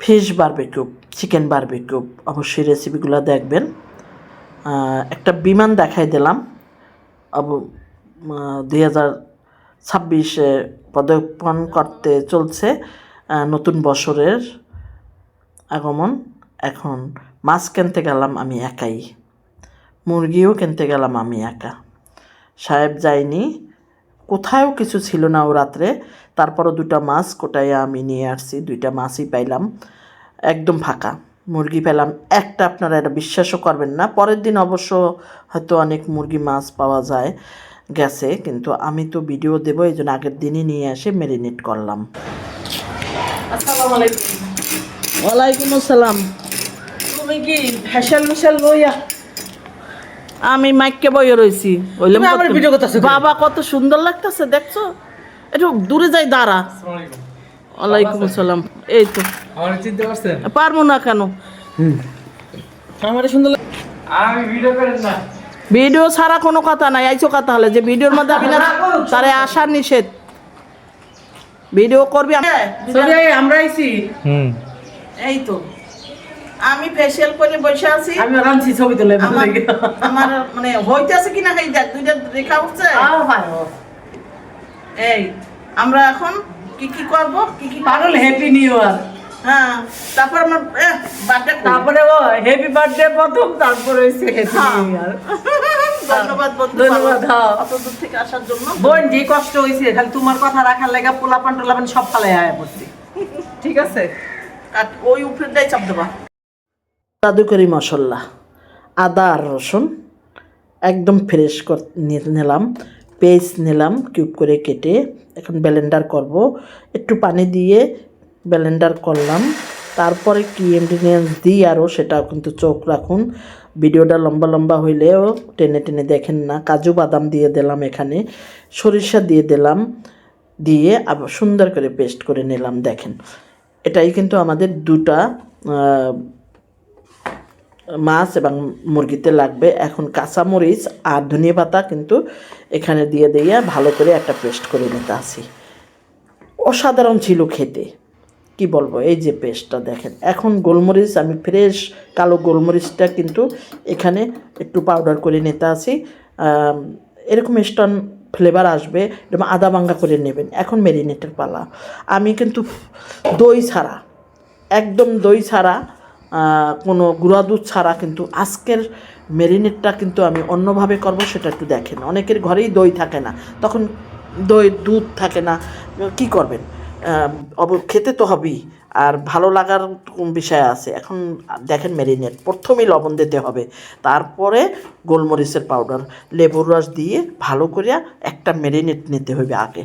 Fish barbecue, chicken barbecue, অবশ্যই রেসিপিগুলো দেখবেন। একটা বিমান দেখাই দিলাম। দুই হাজার ছাব্বিশে পদার্পণ করতে চলছে নতুন বছরের আগমন। এখন মাছ কিনতে গেলাম আমি একাই। মুরগিও কিনতে গেলাম আমি একা। সাহেব যায়নি। কোথাও কিছু ছিল না ও রাত্রে। তারপরও দুটা মাছ কোটায় আমি নিয়ে আসছি দুইটা মাছই পাইলাম। একদম ফাঁকা। মুরগি পেলাম একটা আপনারা এটা বিশ্বাসও করবেন না। পরের দিন অবশ্য হয়তো অনেক মুরগি মাছ পাওয়া যায় গেছে। কিন্তু আমি তো ভিডিও দেবো এই জন্য আগের দিনই নিয়ে এসে মেরিনেট করলাম। ওয়ালাইকুম আসসালাম। তুমি কি ফ্যাশন মিশাল লইয়া আমি মাইককে বইয়ে রয়েছি বাবা কত সুন্দর লাগতেছে দেখছ? একটু দূরে যাই দাঁড়া। ওয়ালাইকুম আসসালাম। এই তো। আমার চিনতে পারছেন? পারব না কেন? আমার সুন্দর লাগ- আমি ভিডিও করেন না। ভিডিও ছাড়া কোনো কথা নাই। আইসো কথা হলে যে ভিডিওর মধ্যে আপনি না তারে আসার নিষেধ। ভিডিও করবি আমরা আইছি। হুম। এই তো। আমি ফেসিয়াল করে বসে আছি। আমি রামছি ছবি তুলে আমার মানে হইতেছে কিনা এই দেখ দুইটা রেখা উঠছে। এই আমরা এখন কি কি করব? কি কি পাগল হ্যাপি নিউ ইয়ার হ্যাঁ তারপর আমার বার্থডে তারপরে ও হ্যাপি বার্থডে প্রথম তারপরে হ্যাপি হ্যাঁ। নিউ ইয়ার ধন্যবাদ ধন্যবাদ, হ্যাঁ। অত দূর থেকে আসার জন্য। বোন যে কষ্ট খালি তোমার কথা রাখার লাগা পোলাপান টোলাপান সব ফালে আয়া পড়ছি। ঠিক আছে? আর ওই উপরেটাই চাপ দেবা। জাদুকরি মশলা, আদা আর রসুন একদম ফ্রেশ কর নিলাম পেস্ট নিলাম কিউব করে কেটে এখন ব্লেন্ডার করব। একটু পানি দিয়ে ব্লেন্ডার করলাম। তারপরে কি ইনগ্রিডিয়েন্টস দিই আরও, সেটাও কিন্তু চোখ রাখুন। ভিডিওটা লম্বা লম্বা হইলেও টেনে টেনে দেখেন না। কাজু বাদাম দিয়ে দিলাম এখানে, সরিষা দিয়ে দিলাম, দিয়ে আবার সুন্দর করে পেস্ট করে নিলাম, দেখেন। এটাই কিন্তু আমাদের দুটা মাছ এবং মুরগিতে লাগবে এখন কাঁচামরিচ আর ধনিয়া পাতা কিন্তু এখানে দিয়ে দিয়ে ভালো করে একটা পেস্ট করে নিতে আসি অসাধারণ ছিল খেতে। কি বলব? এই যে পেস্টটা দেখেন। এখন গোলমরিচ, আমি ফ্রেশ কালো গোলমরিচটা কিন্তু এখানে একটু পাউডার করে নিতে আসি এরকম স্টন ফ্লেভার আসবে, এরকম আদা ভাঙ্গা করে নেবেন। এখন মেরিনেটের পালা। আমি কিন্তু দই ছাড়া, একদম দই ছাড়া কোনো গুঁড়া দুধ ছাড়া কিন্তু আজকের মেরিনেটটা কিন্তু আমি অন্যভাবে করব, সেটা একটু দেখেন। অনেকের ঘরেই দই থাকে না, তখন দই, দুধ থাকে না, কি করবেন? অব- খেতে তো হবেই, আর ভালো লাগার বিষয় আছে? এখন দেখেন মেরিনেট প্রথমেই লবণ দিতে হবে, তারপরে গোলমরিচের পাউডার লেবুর রস দিয়ে ভালো করে একটা মেরিনেট নিতে হবে আগে,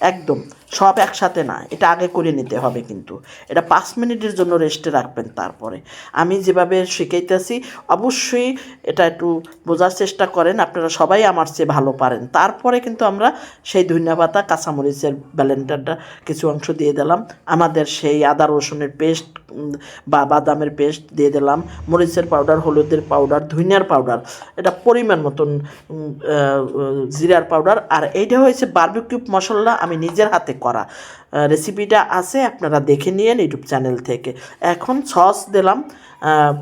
একদম। সব একসাথে না, এটা আগে করে নিতে হবে কিন্তু। এটা পাঁচ মিনিটের জন্য রেস্টে রাখবেন তারপরে। আমি যেভাবে শিখাইতেছি, অবশ্যই এটা একটু বোঝার চেষ্টা করেন, আপনারা সবাই আমার চেয়ে ভালো পারেন। তারপরে কিন্তু আমরা সেই ধনিয়া পাতা, কাঁচামরিচের ব্যালেন্ডারটা কিছু অংশ দিয়ে দিলাম। আমাদের সেই আদা, রসুনের পেস্ট বা বাদামের পেস্ট দিয়ে দিলাম। মরিচের পাউডার, হলুদের পাউডার, ধনিয়ার পাউডার, এটা পরিমাণ মতন জিরার পাউডার। আর এইটা হয়েছে বারবিকিউব মশলা, আমি নিজের হাতে করা। রেসিপিটা আছে, আপনারা দেখে নিয়েন ইউটিউব চ্যানেল থেকে। এখন সস দিলাম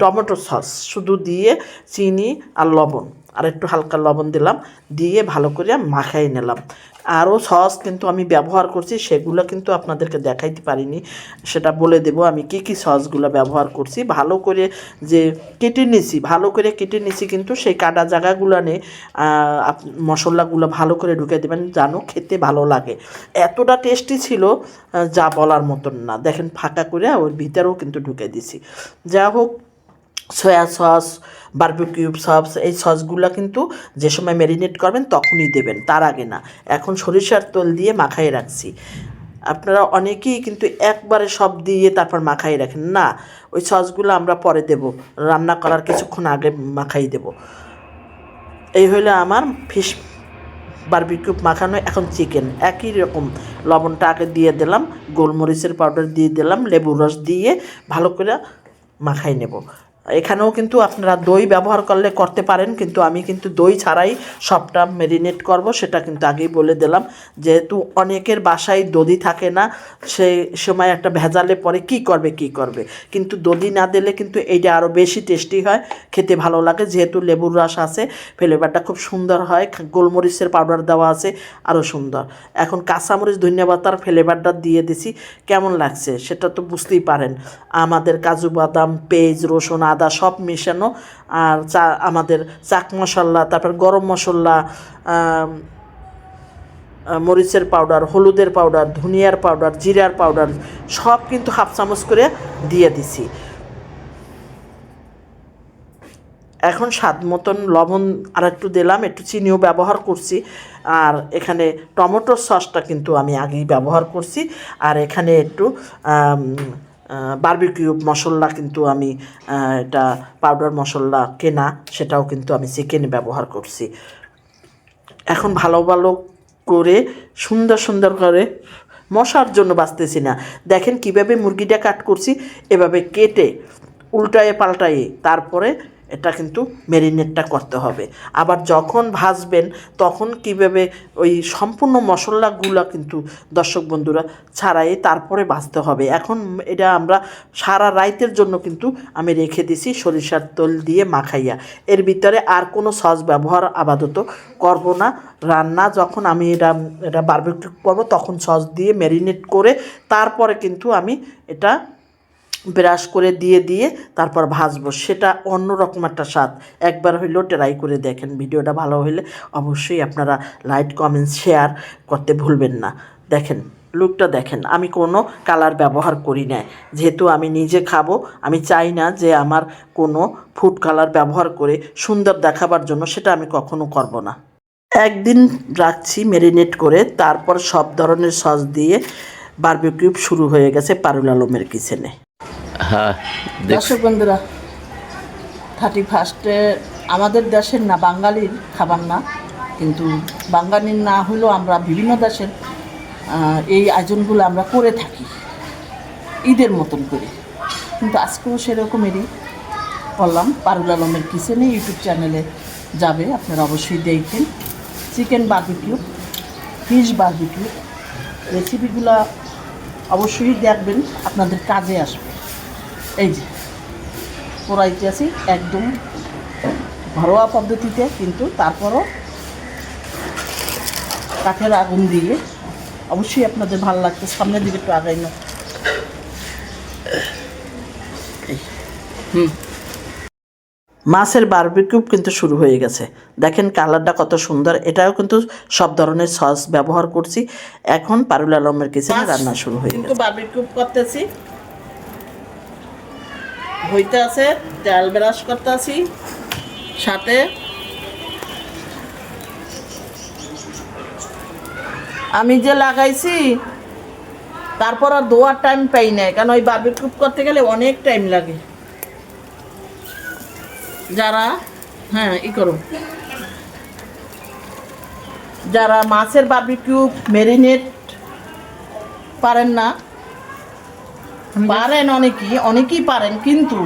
টমেটো সস। শুধু দিয়ে চিনি আর লবণ। আর একটু হালকা লবণ দিলাম, দিয়ে ভালো করে মাখাই নিলাম। আরও সস কিন্তু আমি ব্যবহার করছি, সেগুলো কিন্তু আপনাদেরকে দেখাইতে পারিনি। সেটা বলে দেব আমি কি কি সসগুলো ব্যবহার করছি। ভালো করে যে কেটে নিছি, ভালো করে কেটে নিছি কিন্তু সেই কাটা জায়গাগুলো নিয়ে মশলাগুলো ভালো করে ঢুকে দেবেন জানো খেতে ভালো লাগে। এতটা টেস্টি ছিল যা বলার মতন না। দেখেন ফাঁকা করে ওর ভিতরেও কিন্তু ঢুকে দিছি। যা হোক সয়া সস বারবিকিউ সস এই সসগুলো কিন্তু যে সময় ম্যারিনেট করবেন তখনই দেবেন, তার আগে না। এখন সরিষার তেল দিয়ে মাখাই রাখছি। আপনারা অনেকেই কিন্তু একবারে সব দিয়ে তারপর মাখাই রাখেন। না, ওই সসগুলো আমরা পরে দেব। রান্না করার কিছুক্ষণ আগে মাখাই দেব। এই হলো আমার ফিশ বারবিকিউ মাখানো, এখন চিকেন একই রকম। লবণটা আগে দিয়ে দিলাম, গোলমরিচের পাউডার দিয়ে দিলাম, লেবুর রস দিয়ে ভালো করে মাখাই নেব। এখানেও কিন্তু আপনারা দই ব্যবহার করলে করতে পারেন, কিন্তু আমি কিন্তু দই ছাড়াই সবটা মেরিনেট করব, সেটা কিন্তু আগেই বলে দিলাম। যেহেতু অনেকের বাসায় দধি থাকে না, সেই সময় একটা ভেজালে পরে কি করবে কি করবে? কিন্তু দধি না দিলে কিন্তু এইটা আরও বেশি টেস্টি হয়, খেতে ভালো লাগে। যেহেতু লেবুর রস আছে ফ্লেভারটা খুব সুন্দর হয়, গোলমরিচের পাউডার দেওয়া আছে আরও সুন্দর। এখন কাঁচামরিচ, ধন্যবাদ ধন্যবাদার ফ্লেভারটা দিয়ে দিছি, কেমন লাগছে সেটা তো বুঝতেই পারেন। আমাদের কাজু বাদাম, পেঁয়াজ, রসুন আদা সব মেশানো। আর চা, আমাদের চাক মশলা, তারপর গরম মশলা মরিচের পাউডার, হলুদের পাউডার, ধনিয়ার পাউডার, জিরার পাউডার, সব কিন্তু হাফ চামচ করে দিয়ে দিছি। এখন স্বাদ মতন লবণ আর একটু দিলাম, একটু চিনিও ব্যবহার করছি। আর এখানে টমেটোর সসটা কিন্তু আমি আগেই ব্যবহার করছি। আর এখানে একটু বার্বিকিউ মশলা কিন্তু আমি এটা পাউডার মশলা কেনা, সেটাও কিন্তু আমি চিকেনে ব্যবহার করছি। এখন ভালো ভালো করে, সুন্দর সুন্দর করে মশার জন্য বাঁচতেছি না। দেখেন কীভাবে মুরগিটা কাট করছি, এভাবে কেটে, উল্টায়ে পাল্টায়ে, তারপরে এটা কিন্তু মেরিনেটটা করতে হবে। আবার যখন ভাজবেন, তখন কীভাবে ওই সম্পূর্ণ মশলাগুলো কিন্তু দর্শক বন্ধুরা ছাড়াই তারপরে ভাজতে হবে। এখন এটা আমরা সারা রাইতের জন্য কিন্তু আমি রেখে দিছি সরিষার তেল দিয়ে মাখাইয়া। এর ভিতরে আর কোনো সস ব্যবহার আপাতত করব না। রান্না যখন আমি এটা এটা বারবিকিউ করব, তখন সস দিয়ে ম্যারিনেট করে তারপরে কিন্তু আমি এটা ব্রাশ করে দিয়ে দিয়ে তারপর ভাজবো। সেটা অন্য রকম একটা স্বাদ। একবার হইলেও ট্রাই করে দেখেন। ভিডিওটা ভালো হলে অবশ্যই আপনারা লাইক কমেন্ট শেয়ার করতে ভুলবেন না। দেখেন লুকটা দেখেন। আমি কোনো কালার ব্যবহার করি না যেহেতু আমি নিজে খাব, আমি চাই না যে আমার কোনো ফুড কালার ব্যবহার করে সুন্দর দেখাবার জন্য, সেটা আমি কখনো করব না। একদিন রাখছি মেরিনেট করে, তারপর সব ধরনের সস দিয়ে বারবিকিউ শুরু হয়ে গেছে পারুল আলমের কিচেনে দর্শক বন্ধুরা থার্টি ফার্স্টে আমাদের দেশের না, বাঙালির খাবার না, কিন্তু বাঙালির না হলেও আমরা বিভিন্ন দেশের এই আয়োজনগুলো আমরা করে থাকি, ঈদের মতন করে। কিন্তু আজকেও সেরকমেরই করলাম পারুল আলমের কিচেনে ইউটিউব চ্যানেলে যাবে, আপনারা অবশ্যই দেখবেন। চিকেন বারবিকিউ ফিশ বারবিকিউ রেসিপিগুলো অবশ্যই দেখবেন, আপনাদের কাজে আসবে। এই যে পোড়াইতে আছি একদম ঘরোয়া পদ্ধতিতে কিন্তু তারপরও কাঠের আগুন দিয়ে অবশ্যই আপনাদের ভালো লাগছে। সামনের দিকে একটু আগাই না। মাছের বারবিকিউ কিন্তু শুরু হয়ে গেছে। দেখেন কালারটা কত সুন্দর। এটাও কিন্তু সব ধরনের সস ব্যবহার করছি। এখন পারুল আলমের কিচেনে রান্না শুরু হয়ে গেছে। বারবিকিউ করতেছি। হইতে আছে, তেল ব্রাশ করতে আছি, সাথে আমি যে লাগাইছি, তারপর আর দোয়ার টাইম পাই না কারণ ওই বারবিকিউ করতে গেলে অনেক টাইম লাগে। যারা হ্যাঁ ই করো। যারা মাছের বারবিকিউ মেরিনেট পারেন না পারেন অনেকেই অনেকেই পারেন, কিন্তু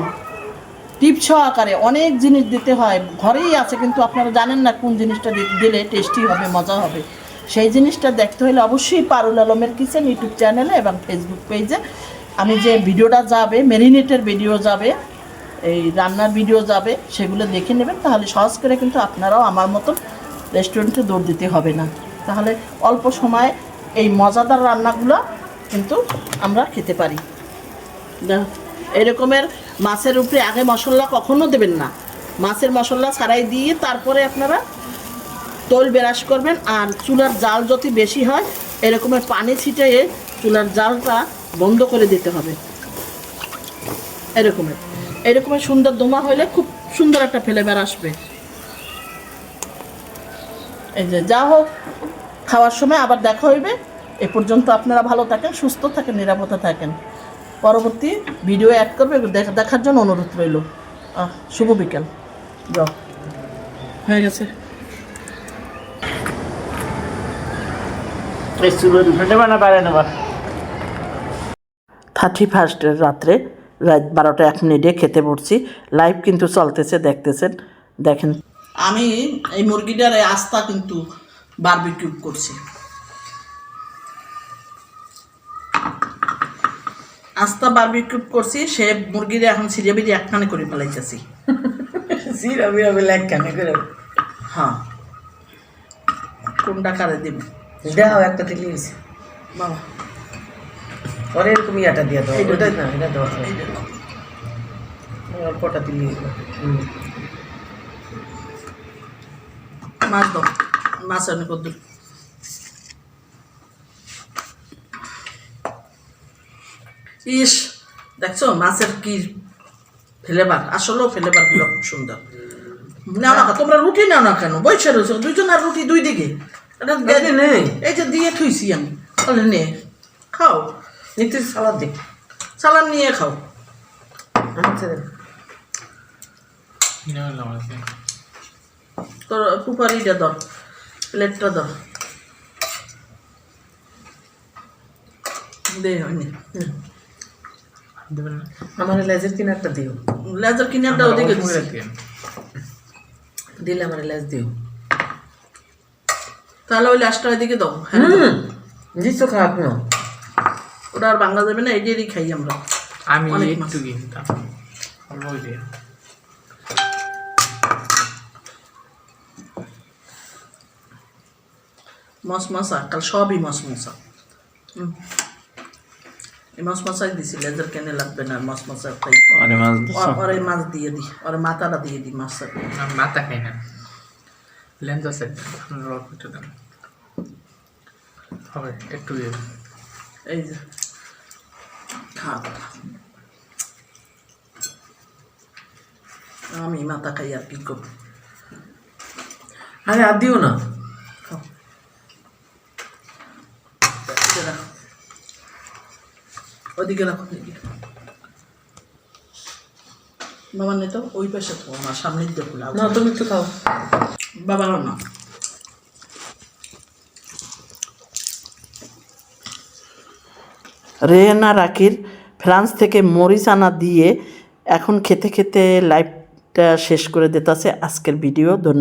টিপ আকারে অনেক জিনিস দিতে হয়, ঘরেই আছে, কিন্তু আপনারা জানেন না কোন জিনিসটা দিলে টেস্টি হবে, মজা হবে। সেই জিনিসটা দেখতে হলে অবশ্যই পারুল আলমের কিচেন ইউটিউব চ্যানেলে এবং ফেসবুক পেজে আমি যে ভিডিওটা যাবে মেরিনেটের ভিডিও যাবে, এই রান্নার ভিডিও যাবে, সেগুলো দেখে নেবেন, তাহলে সহজ করে কিন্তু আপনারাও আমার মতন রেস্টুরেন্টে দৌড় দিতে হবে না। তাহলে অল্প সময়ে এই মজাদার রান্নাগুলো কিন্তু আমরা খেতে পারি। এরকমের মাছের উপরে আগে মশলা কখনো দেবেন না। মাছের মশলা ছাড়াই দিয়ে তারপরে আপনারা তৈল বেরাস করবেন আর চুলার জাল যদি বেশি হয়, এরকমের পানি ছিটিয়ে চুলার জালটা বন্ধ করে দিতে হবে। এরকমের। এরকমের সুন্দর দোমা হলে খুব সুন্দর একটা ফ্লেভার আসবে। এই যে, যা হোক, খাওয়ার সময় আবার দেখা হইবে। এ পর্যন্ত আপনারা ভালো থাকেন, সুস্থ থাকেন, নিরাপদে থাকেন। পরবর্তী ভিডিও অ্যাড করবে দেখ- দেখার জন্য অনুরোধ রইল। আহ, শুভ বিকেল। যাও। হয়ে গেছে। থার্টি ফার্স্টের রাত্রে রাত বারোটা এক মিনিটে খেতে পড়ছি। লাইভ কিন্তু চলতেছে দেখতেছেন। দেখেন। আমি এই মুরগিটার এই আস্তা কিন্তু বারবিকিউ করছি। আস্তা বারবিকিউ করছি সে মুরগির এখন সিরিয়া বিরিয়া একখানে করে ফেলাইতেছি। জিরা বিরা বেলা একখানে করে। হ্যাঁ। কোনটা কারে দিব? দাও একটা দিলি বাবা পরে এরকম ইয়াটা দিয়ে দাও দাও। না এটা দাও। অল্পটা দিলি মাছ দাও। মাছ অনেক ইস দেখছ মাছের কি ফ্লেভার আসলেও ফ্লেভারগুলো খুব সুন্দর। নাও না তোমরা রুটি নাও না কেন? বসে রয়েছো দুইজন আর রুটি দুই দিকে। এটা এই যে নেই। এই যে দিয়ে থুইছি আমি তাহলে নে খাও। নিতে সালাদ দে সালাম নিয়ে খাও। আমার তোর কুপারিটা ধর প্লেটটা ধর। দে হয়নি হুম। দেবেন না। আমার লেজের কিনারটা দিও। লেজার কিনারটা ওদিকে দিছি। দিলে আমার লেজ দিও। তাহলে ওই লাস্টটা ওইদিকে দাও হ্যাঁ। হুম। ওটা আর যাবে না খাই আমরা। আমি অনেক একটু মাছ। কিনতাম। অল্প দিয়ে মস মশা কাল সবই মস মশা মস মশাই দিছি লেজার কেনে লাগবে না মস মশা খাই অনেক মাছ? ওর মাছ দিয়ে দি ওর মাথাটা দিয়ে দি আমি মাথা খাই না লেন্স আছে অল্প একটু দেন হবে একটু এই যে খা আমি মাথা খাই আর কি করব আরে আর দিও না খাও এদিকে রাখো ওদিকে রাখো ওদিকে। বাবা নে তো ওই পাশে তো আমার সামনের দিকে খোলা না তুমি একটু খাও বাবা না। রেহানা রাকির ফ্রান্স থেকে মরিচ আনা দিয়ে এখন খেতে খেতে লাইভটা শেষ করে দিতেছে। আজকের ভিডিও ধন্যবাদ।